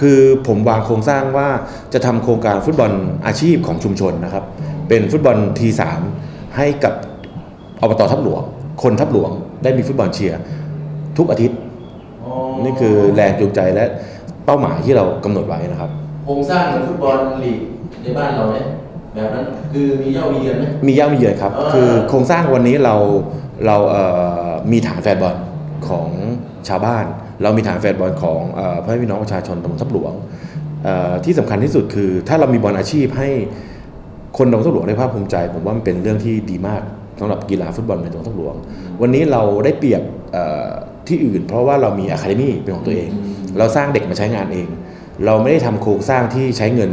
คือผมวางโครงสร้างว่าจะทำโครงการฟุตบอลอาชีพของชุมชนนะครับ เป็นฟุตบอลทีสามให้กับอบตทับหลวง คนทับหลวงได้มีฟุตบอลเชียร์ทุกอาทิตย์ นี่คือแรงจูงใจและเป้าหมายที่เรากำหนดไว้นะครับโครงสร้างเหมือนฟุตบอลลีกในบ้านเราไหมแบบนั้นคือมีเย่ามีเยือนไหมมีเย่ามีเยือนครับอ่าคือโครงสร้างวันนี้เราเราเอ่อมีฐานแฟนบอลของชาวบ้าน เรามีฐานแฟนบอลของอพ่อแม่พี่น้องประชาชนตำบลทับหลวงที่สำคัญที่สุดคือ ถ้าเรามีบอลอาชีพให้คนตำบลทับหลวงได้ภาคภูมิใจ ผมว่ามันเป็นเรื่องที่ดีมากสำหรับกีฬาฟุตบอลในตำบลทับหลวง วันนี้เราได้เปรียบที่อื่น เพราะว่าเรามีอะคาเดมี่เป็นของตัวเอง เราสร้างเด็กมาใช้งานเอง เราไม่ได้ทำโครงสร้างที่ใช้เงิน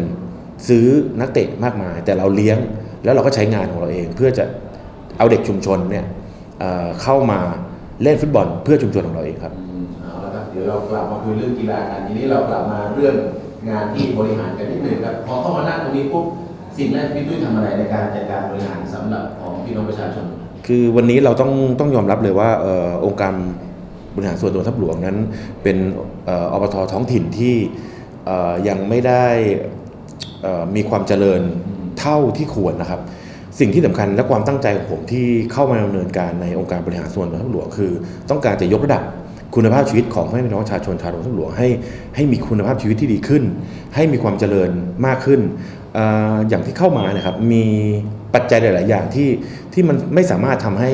ซื้อนักเตะมากมาย แต่เราเลี้ยงแล้วเราก็ใช้งานของเราเอง เพื่อจะเอาเด็กชุมชนเนี่ยเข้ามาเล่นฟุตบอลเพื่อชุมชนของเราเองครับ เอาละครับเดี๋ยวเรากลับมาคุยเรื่องกีฬากันทีนี้เรากลับมาเรื่องงานที่บริหารกันนิดหนึ่งครับพอเข้ามานั่งตรงนี้ปุ๊บสิ่งแรกพี่ตุ้ยทำอะไรในการจัดการบริหารสำหรับของพี่น้องประชาชน คือวันนี้เราต้องต้องยอมรับเลยว่าเออองค์การบริหารส่วนตำบลทับหลวงนั้น เป็นเอ่ออบตท้องถิ่นที่เอ่อยังไม่ได้เอ่อมีความเจริญเท่าที่ควรนะครับ สิ่งที่สำคัญและความตั้งใจของผมที่เข้ามาดำเนินการในองค์การบริหารส่วนตำบลทับหลวงคือ ต้องการจะยกระดับ คุณภาพชีวิตของพ่อแม่พี่น้องประชาชนชาวตำบลทับหลวงให้ให้มีคุณภาพชีวิตที่ดีขึ้น ให้มีความเจริญมากขึ้นออย่างที่เข้ามานะครับมีปัจจัยหลาย ๆ อย่างที่ที่มันไม่สามารถทำให้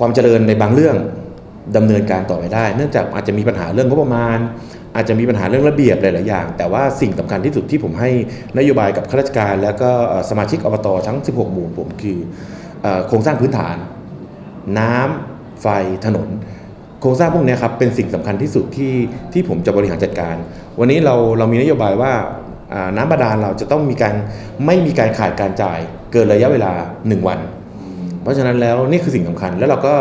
ความเจริญในบางเรื่องดำเนินการต่อไปได้ เนื่องจากอาจจะมีปัญหาเรื่องงบประมาณ อาจจะมีปัญหาเรื่องระเบียบหลาย ๆ อย่าง แต่ว่าสิ่งสำคัญที่สุดที่ผมให้นโยบายกับข้าราชการ แล้วก็สมาชิกอบตทั้ง 16 หมู่ผมคือเอ่อโครงสร้างพื้นฐาน น้ำไฟถนน โครงสร้างพวกนี้ครับเป็นสิ่งสำคัญที่สุดที่ที่ผมจะบริหารจัดการ วันนี้เราเรามีนโยบายว่าน้ำบาดาลเราจะต้องมีการไม่มีการขาดการจ่ายเกินระยะเวลา 1 วัน เพราะฉะนั้นแล้วนี่คือสิ่งสำคัญ แล้วเราก็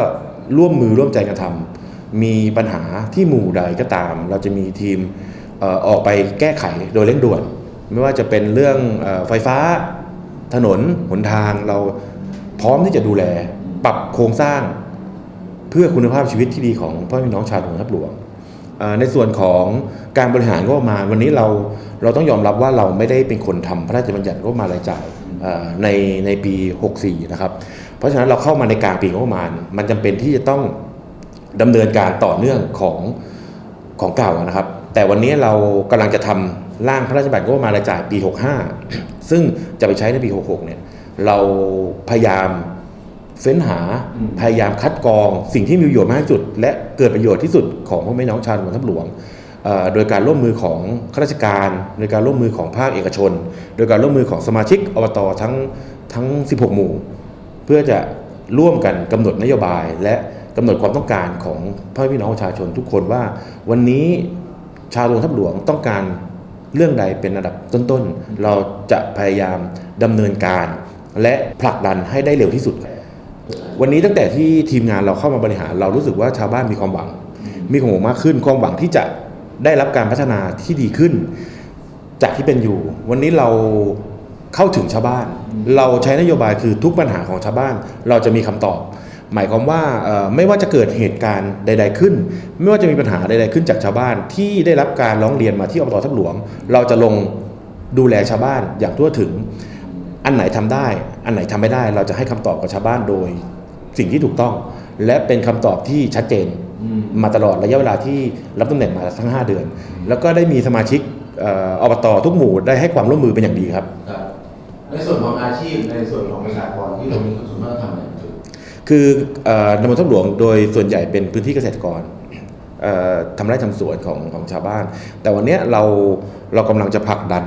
ร่วมมือร่วมใจกันทำมีปัญหาที่หมู่ใดก็ตาม เราจะมีทีมออกไปแก้ไขโดยเร่งด่วน ไม่ว่าจะเป็นเรื่องไฟฟ้า ถนนหนทางเราพร้อมที่จะดูแล ปรับโครงสร้าง เพื่อคุณภาพชีวิตที่ดีของพ่อแม่พี่น้องชาวตำบลทับหลวงในส่วนของการบริหารงบประมาณวันนี้เราเราต้องยอมรับว่าเราไม่ได้เป็นคนทำพระราชบัญญัติงบประมาณรายจ่ายในในปี 64 นะครับ เพราะฉะนั้นเราเข้ามาในกลางปีงบประมาณ มันจำเป็นที่จะต้องดำเนินการต่อเนื่องของของเก่านะครับ แต่วันนี้เรากำลังจะทำร่างพระราชบัญญัติงบประมาณรายจ่ายปี 65 ซึ่งจะไปใช้ในปี 66 เนี่ยเราพยายาม เฟ้นหาอืมพยายามคัดกรองสิ่งที่มีประโยชน์มากที่สุด และเกิดประโยชน์ที่สุดของพ่อแม่น้องชาวตำบลทับหลวงเอ่อโดยการร่วมมือของข้าราชการโดยการร่วมมือของภาคเอกชน โดยการร่วมมือของสมาชิกอบตทั้งทั้ง 16 หมู่ เพื่อจะร่วมกันกำหนดนโยบาย และกำหนดความต้องการของพ่อแม่พี่น้องประชาชนทุกคนว่า วันนี้ชาวตำบลทับหลวงต้องการเรื่องใดเป็นระดับต้นๆ เราจะพยายามดำเนินการ และผลักดันให้ได้เร็วที่สุด วันนี้ตั้งแต่ที่ทีมงานเราเข้ามาบริหาร เรารู้สึกว่าชาวบ้านมีความหวัง มีความหวังมากขึ้น ความหวังที่จะได้รับการพัฒนาที่ดีขึ้น จากที่เป็นอยู่ วันนี้เราเข้าถึงชาวบ้าน เราใช้นโยบายคือทุกปัญหาของชาวบ้าน เราจะมีคำตอบ หมายความว่าไม่ว่าจะเกิดเหตุการณ์ใด ๆ ขึ้น ไม่ว่าจะมีปัญหาใด ๆ ขึ้นจากชาวบ้านที่ได้รับการร้องเรียนมาที่อบตทับหลวง เราจะลงดูแลชาวบ้านอย่างทั่วถึง อันไหนทำได้ อันไหนทำไม่ได้เราจะให้คำตอบกับชาวบ้านโดยสิ่งที่ถูกต้อง และเป็นคำตอบที่ชัดเจนอืมมาตลอดระยะเวลาที่รับตำแหน่งมาทั้ง 5 เดือน แล้วก็ได้มีสมาชิกเอ่ออบตทุกหมู่ได้ให้ความร่วมมือเป็นอย่างดีครับครับ ในส่วนของอาชีพในส่วนของประชากรที่เรามีส่วนมากทำอะไรจุดคือเอ่อตำบลทับหลวงโดยส่วนใหญ่เป็นพื้นที่เกษตรกรเอ่อทำไร่ทำสวนของของชาวบ้าน แต่วันเนี้ยเราเรากำลังจะผลักดัน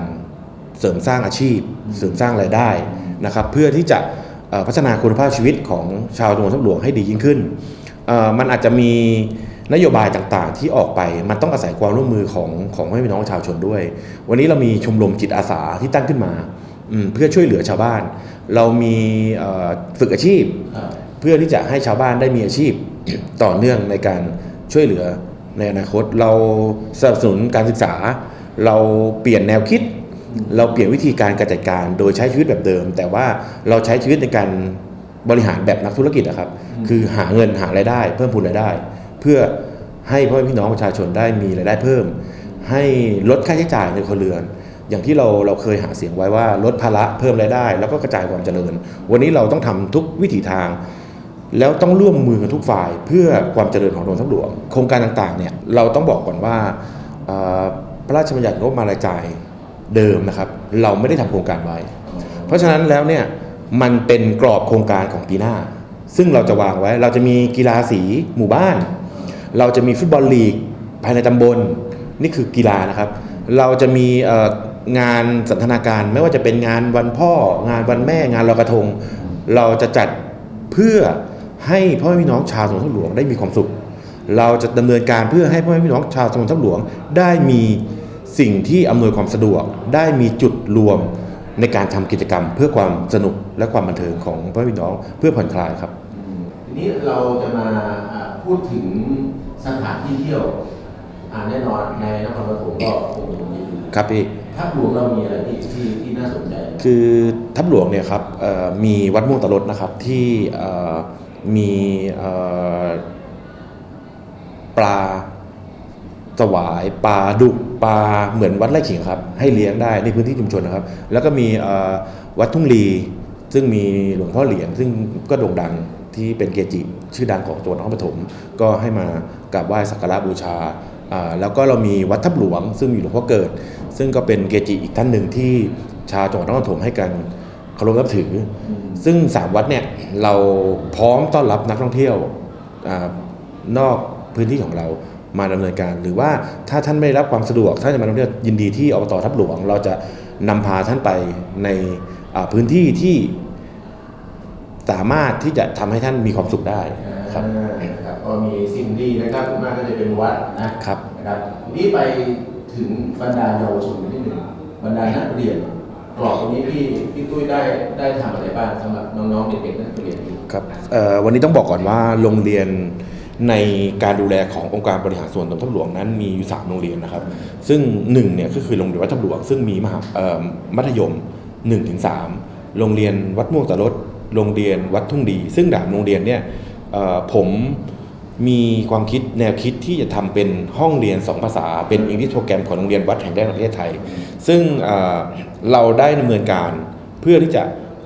เสริมสร้างอาชีพ เสริมสร้างรายได้ นะครับเพื่อที่จะพัฒนาคุณภาพชีวิตของชาวตำบลทับหลวงให้ดียิ่งขึ้น มันอาจจะมีนโยบายต่างๆ ที่ออกไปมันต้องอาศัยความร่วมมือของของพี่น้องชาวชนด้วย วันนี้เรามีชมรมจิตอาสาที่ตั้งขึ้นมาเพื่อช่วยเหลือชาวบ้าน เรามีฝึกอาชีพ เพื่อที่จะให้ชาวบ้านได้มีอาชีพต่อเนื่องในการช่วยเหลือในอนาคต เราสนับสนุนการศึกษา เราเปลี่ยนแนวคิด เราเปลี่ยนวิธีการการจัดการโดยใช้ชีวิตแบบเดิม แต่ว่าเราใช้ชีวิตในการบริหารแบบนักธุรกิจนะครับ คือหาเงินหารายได้ เพิ่มพูนรายได้ เพื่อให้พ่อแม่พี่น้องประชาชนได้มีรายได้เพิ่ม ให้ลดค่าใช้จ่ายในครัวเรือน อย่างที่เราเราเคยหาเสียงไว้ว่าลดภาระเพิ่มรายได้ แล้วก็กระจายความเจริญ วันนี้เราต้องทำทุกวิถีทาง แล้วต้องร่วมมือกันทุกฝ่าย เพื่อความเจริญของโรงทัพหลวงโครงการต่างๆเนี่ยเราต้องบอกก่อนว่าเอ่อพระราชบัญญัติงบประมาณรายจ่าย เดิมนะครับ เราไม่ได้ทำโครงการไว้ เพราะฉะนั้นแล้วเนี่ยมันเป็นกรอบโครงการของปีหน้า ซึ่งเราจะวางไว้ เราจะมีกีฬาสีหมู่บ้าน เราจะมีฟุตบอลลีกภายในตำบลนี่คือกีฬานะครับ เราจะมีงานสันทนาการไม่ว่าจะเป็นงานวันพ่อ งานวันแม่งานลอยกระทง เราจะจัดเพื่อให้พ่อแม่พี่น้องชาวสมุทรหลวงได้มีความสุข เราจะดำเนินการเพื่อให้พ่อแม่พี่น้องชาวสมุทรหลวงได้มี สิ่งที่อำนวยความสะดวกได้มีจุดรวมในการทำกิจกรรม เพื่อความสนุกและความบันเทิงของพ่อแม่พี่น้องเพื่อผ่อนคลายครับทีนี้เราจะมาอ่าพูดถึงสถานที่เที่ยวอ่าแน่นอนในนครปฐมก็คงจะมีอยู่ครับพี่ถ้าหลวงเรามีอะไรที่ที่ที่น่าสนใจ คือทับหลวงเนี่ยครับเอ่อมีวัดม่วงตะลดนะครับที่เอ่อมีเอ่อปลาสวายปลาดุก ปลาเหมือนวัดไร่ขิงครับ ให้เลี้ยงได้ในพื้นที่ชุมชนนะครับ แล้วก็มีวัดทุ่งลี ซึ่งมีหลวงพ่อเหรียญซึ่งก็โด่งดังที่เป็นเกจิชื่อดังของจังหวัดนครปฐมก็ให้มากราบไหว้สักการะบูชาแล้วก็เรามีวัดทับหลวง ซึ่งมีหลวงพ่อเกิด ซึ่งก็เป็นเกจิอีกท่านหนึ่งที่ชาวจังหวัดนครปฐมให้การเคารพนับถือ ซึ่งสามวัดเนี่ยเราพร้อมต้อนรับนักท่องเที่ยวอนอกพื้นที่ของเรา มาดำเนินการ หรือว่าถ้าท่านไม่ได้รับความสะดวกท่านจะมาท่องเที่ยวยินดีที่อบตทับหลวง เราจะนำพาท่านไปในอ่าพื้นที่ที่สามารถที่จะทำให้ท่านมีความสุขได้ครับอ่านะครับก็มีสิ่งดีนะครับส่วนมากก็จะเป็นวัดนะครับนะครับทีนี้ไปถึงบรรดาเยาวชนที่หนึ่งบรรดานักเรียนกรอบตรงนี้พี่พี่ตุ้ยได้ได้ทำอะไรบ้างสำหรับน้องๆเด็กๆนักเรียนนี้ครับเอ่อวันนี้ต้องบอกก่อนว่าโรงเรียน ในการดูแลขององค์การบริหารส่วนตำบลทับหลวงนั้นมีอยู่3โรงเรียนนะครับ ซึ่งหนึ่งเนี่ยก็คือโรงเรียนวัดทับหลวง ซึ่งมีมหามัธยม1ถึงโรงเรียนวัดม่วงตะลดโรงเรียนวัดทุ่งดี ซึ่งดาบโรงเรียนเนี่ยผมมีความคิดแนวคิดที่จะทำเป็นห้องเรียน 2 ภาษา เป็นอังกฤษโปรแกรมของโรงเรียนวัดแห่งแรกในประเทศไทย ซึ่งเเราได้ดำเนินการเพื่อที่จะ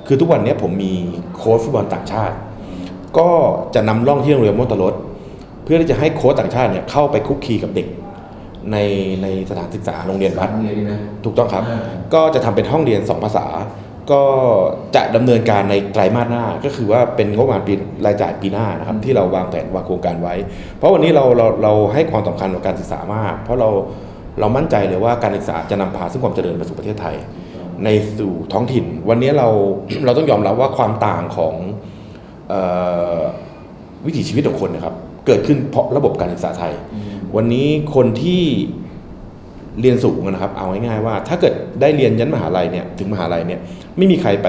คือทุกวันนี้ผมมีโค้ชฟุตบอลต่างชาติ ก็จะนำร่องที่โรงเรียนมอตรถ เพื่อที่จะให้โค้ชต่างชาติเนี่ยเข้าไปคุกคีกับเด็กในในสถานศึกษาโรงเรียนวัดโรงเรียนนี้นะถูกต้องครับอ่าก็จะทำเป็นห้องเรียน 2 ภาษา ก็จะดำเนินการในไตรมาสหน้า ก็คือว่าเป็นงบประมาณปีรายจ่ายปีหน้านะครับที่เราวางแผนวางโครงการไว้ เพราะวันนี้เราเราเราให้ความสำคัญกับการศึกษามาก เพราะเราเรามั่นใจเลยว่าการศึกษาจะนำพาซึ่งความเจริญมาสู่ประเทศไทย ในสู่ท้องถิ่น วันนี้เราเราต้องยอมรับว่าความต่างของเออวิถีชีวิตของคนนะครับ เกิดขึ้นเพราะระบบการศึกษาไทย วันนี้คนที่เรียนสูงนะครับ เอาง่ายๆว่า ถ้าเกิดได้เรียนยันมหาลัยเนี่ยถึงมหาลัยเนี่ยไม่มีใครไป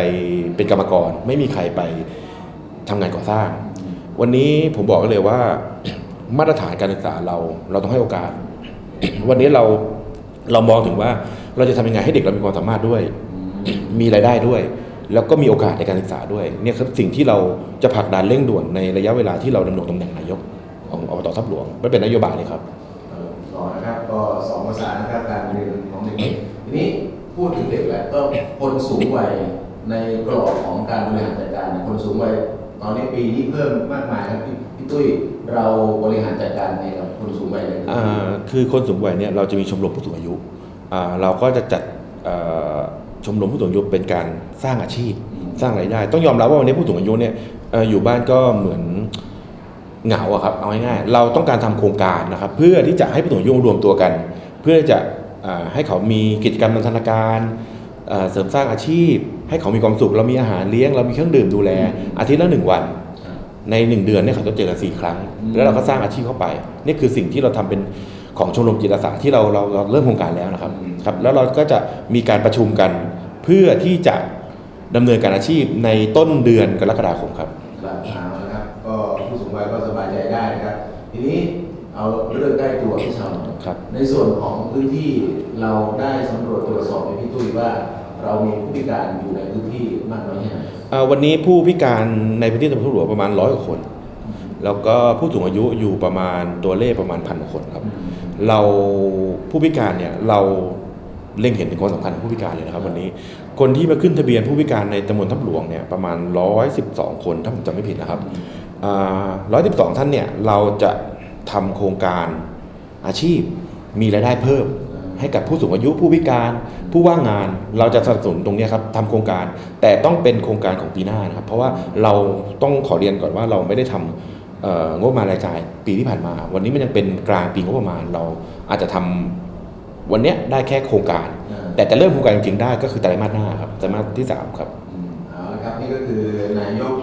เป็นกรรมกร ไม่มีใครไปทำงานก่อสร้าง วันนี้ผมบอกกันเลยว่ามาตรฐานการศึกษาเราเราต้องให้โอกาส วันนี้เราเรามองถึงว่าเราจะทำยังไงให้เด็กเรามีความสามารถด้วย มีรายได้ด้วย แล้วก็มีโอกาสในการศึกษาด้วยเนี่ยครับสิ่งที่เราจะผลักดันเร่งด่วนในระยะเวลาที่เราดำรงตำแหน่งนายก ของอบตทับหลวงไม่เป็นนโยบายเลยครับเอ่อต่อนะครับก็สองภาษานะครับการเรียนของเด็กๆทีนี้พูดถึงเด็กแล้วก็คนสูงวัยในกรอบของการบริหารจัดการเนี่ยคนสูงวัยตอนนี้ปีนี้เพิ่มมากมายครับพี่พี่ตุ้ยเราบริหารจัดการในกับคนสูงวัยในพื้นอ่ที่าคือคนสูงวัยเนี่ยเราจะมีชมรมผู้สูงอายุอ่าเราก็จะจัดเอ่อชมรมผู้สูงอายุเป็นการสร้างอาชีพสร้างรายได้ ต้องยอมรับว่าวันนี้ผู้สูงอายุเนี่ยเอ่ออยู่บ้านก็เหมือน เหงาอะครับเอาง่ายๆเราต้องการทำโครงการนะครับ เพื่อที่จะให้ผู้สูงอายุรวมตัวกัน เพื่อจะอ่าให้เขามีกิจกรรมทางธนาการเอ่อเสริมสร้างอาชีพ ให้เขามีความสุข เรามีอาหารเลี้ยง เรามีเครื่องดื่มดูแล อาทิตย์ละหนึ่งวัน ในหนึ่งเดือนเนี่ยเขาจะเจอกันสี่ครั้ง แล้วเราก็สร้างอาชีพเข้าไป นี่คือสิ่งที่เราทำเป็นของชมรมจิตอาสาที่เราเราเราเริ่มโครงการแล้วนะครับครับ แล้วเราก็จะมีการประชุมกันเพื่อที่จะดำเนินการอาชีพในต้นเดือนกรกฎาคมครับ ทีนี้เอาเรื่องใกล้ตัวที่ชาวหน่อยครับ ในส่วนของพื้นที่เราได้สำรวจตรวจสอบในพี่ตุ้ยว่าเรามีผู้พิการอยู่ในพื้นที่มากน้อยแค่ไหนเอ่อวันนี้ผู้พิการในพื้นที่ตำบลทุ่งหลวงประมาณร้อยกว่าคน แล้วก็ผู้สูงอายุอยู่ประมาณตัวเลขประมาณพันคนครับ เราผู้พิการเนี่ยเราเล็งเห็นถึงความสำคัญของผู้พิการเลยนะครับ วันนี้คนที่มาขึ้นทะเบียนผู้พิการในตำบลทับหลวงเนี่ยประมาณ 112 คนถ้าผมจำไม่ผิดนะครับ ร้อยสิบสองท่านเนี่ยเราจะทำโครงการอาชีพมีรายได้เพิ่ม ให้กับผู้สูงอายุผู้พิการ ผู้ว่างงานเราจะสนับสนุนตรงเนี้ยครับทำโครงการแต่ต้องเป็นโครงการของปีหน้านะครับ เพราะว่าเราต้องขอเรียนก่อนว่าเราไม่ได้ทำเอ่องบประมาณรายจ่ายปีที่ผ่านมา วันนี้มันยังเป็นกลางปีงบประมาณเราอาจจะทำวันเนี้ยได้แค่โครงการอ่าแต่จะเริ่มโครงการจริงๆได้ก็คือไตรมาสหน้าครับไตรมาสที่สามครับอืมเอาละครับนี่ก็คือนายก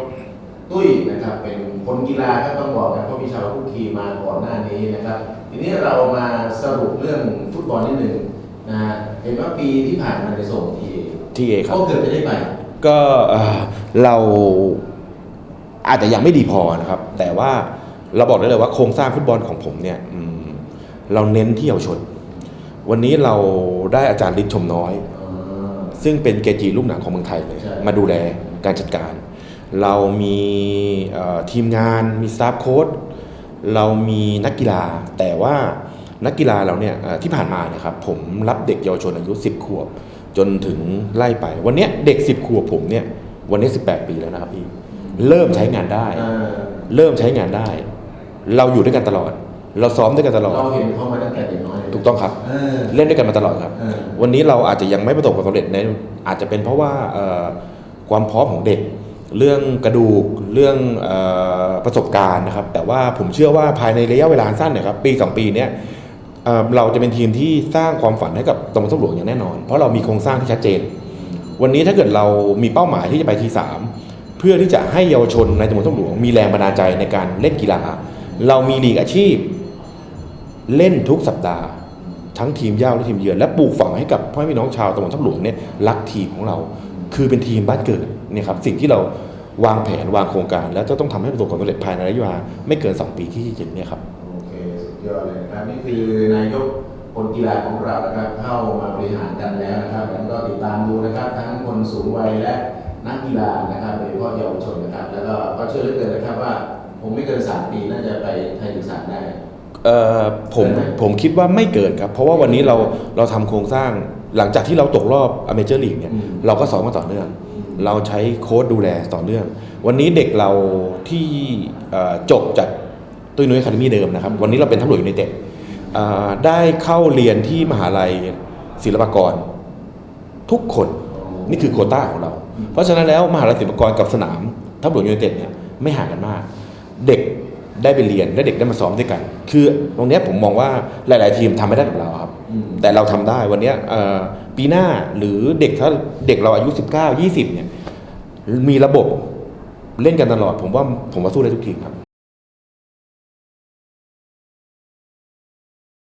ตุ้ยนะครับเป็น คนกีฬาก็ต้องบอกนะเพราะมีชาวคุกคีมาก่อนหน้านี้นะครับ ทีนี้เรามาสรุปเรื่องฟุตบอลนิดหนึ่งนะฮะเห็นว่าปีที่ผ่านมาในส่งทีที่เอครับก็เกือบจะได้ไปก็เอ่อเราอาจจะยังไม่ดีพอนะครับ แต่ว่าเราบอกได้เลยว่าโครงสร้างฟุตบอลของผมเนี่ยอืมเราเน้นที่เยาวชน วันนี้เราได้อาจารย์ฤทธิ์ชมน้อย ซึ่งเป็นเกจิลูกหนังของเมืองไทยเลยใช่มาดูแลการจัดการ เรามีเอ่อทีมงานมีสตาฟโค้ดเรามีนักกีฬา แต่ว่านักกีฬาเราเนี่ยเอ่อที่ผ่านมาเนี่ยครับ ผมรับเด็กเยาวชนอายุ 10 ขวบ จนถึงไล่ไป วันเนี้ยเด็ก 10 ขวบผมเนี่ย วันนี้ 18 ปีแล้วนะครับพี่เริ่มใช้งานได้อ่าเริ่มใช้งานได้ เราอยู่ด้วยกันตลอด เราซ้อมด้วยกันตลอดเราเห็นเขามาตั้งแต่เด็กน้อยเลยถูกต้องครับเออเล่นด้วยกันมาตลอดครับเออวันนี้เราอาจจะยังไม่ประสบความสำเร็จในอาจจะเป็นเพราะว่าเอ่อความพร้อมของเด็ก เรื่องกระดูกเรื่องออประสบการณ์นะครับ แต่ว่าผมเชื่อว่าภายในระยะเวลาสั้นนยครับปีสองปีเนี้ยเเราจะเป็นทีมที่สร้างความฝันให้กับตำบลทับหลวงอย่างแน่นอน เพราะเรามีโครงสร้างที่ชัดเจน วันนี้ถ้าเกิดเรามีเป้าหมายที่จะไปทีสามเพื่อที่จะให้เยาวชนในตำบลทับหลวงมีแรงบันดาลใจในการเล่นกีฬา เรามีลีกอาชีพ เล่นทุกสัปดาห์ทั้งทีมเย่าและทีมเยือนและปลูกฝังให้กับพ่อแม่พี่น้องชาวตำบลทับหลวงเนี่ยรักทีมของเรา คือเป็นทีมบ้านเกิด เนี่ยครับสิ่งที่เราวางแผนวางโครงการ แล้วจะต้องทำให้ประสบความสำเร็จภายในระยะเวลาไม่เกิน 2 ปีที่จะถึงเนี่ยครับโอเคสุดยอดเลยนะครับนี่คือนายกคนกีฬาของเรานะครับเข้ามาบริหารกันแล้วนะครับแล้วก็ติดตามดูนะครับ ทั้งคนสูงวัยและนักกีฬานะครับโดยเฉพาะเยาวชนนะครับแล้วก็ก็เชื่อเหลือเกินนะครับว่าผมไม่เกินสามปีน่าจะไปไทยลีกสามได้เอ่อผมเกินไหมผมคิดว่าไม่เกินครับ เพราะว่าวันนี้เราเราทำโครงสร้างหลังจากที่เราตกรอบอเมเจอร์ลีกเนี่ยอืมเราก็สอนมาต่อเนื่องอืม เราใช้โค้ดดูแลต่อเนื่อง วันนี้เด็กเราที่จบจากตุ้ยนุ้ยคาเดมี่เดิมนะครับ วันนี้เราเป็นทัพหลวงยูไนเต็ดได้เข้าเรียนที่มหาลัยศิลปากร ทุกคนนี่คือโคต้าของเรา เพราะฉะนั้นแล้วมหาลัยศิลปากรกับสนามทัพหลวงยูไนเต็ดเนี่ยไม่ห่างกันมาก เด็ก ได้ไปเรียนและเด็กได้มาซ้อมด้วยกัน คือตรงเนี้ยผมมองว่าหลาย ๆ ทีมทำไม่ได้แบบเราครับอืมแต่เราทำได้วันเนี้ยเอ่อปีหน้าหรือเด็กถ้าเด็กเราอายุ 19 20 เนี่ยมีระบบเล่นกันตลอด ผมว่าผมว่าสู้ได้ทุกทีมครับ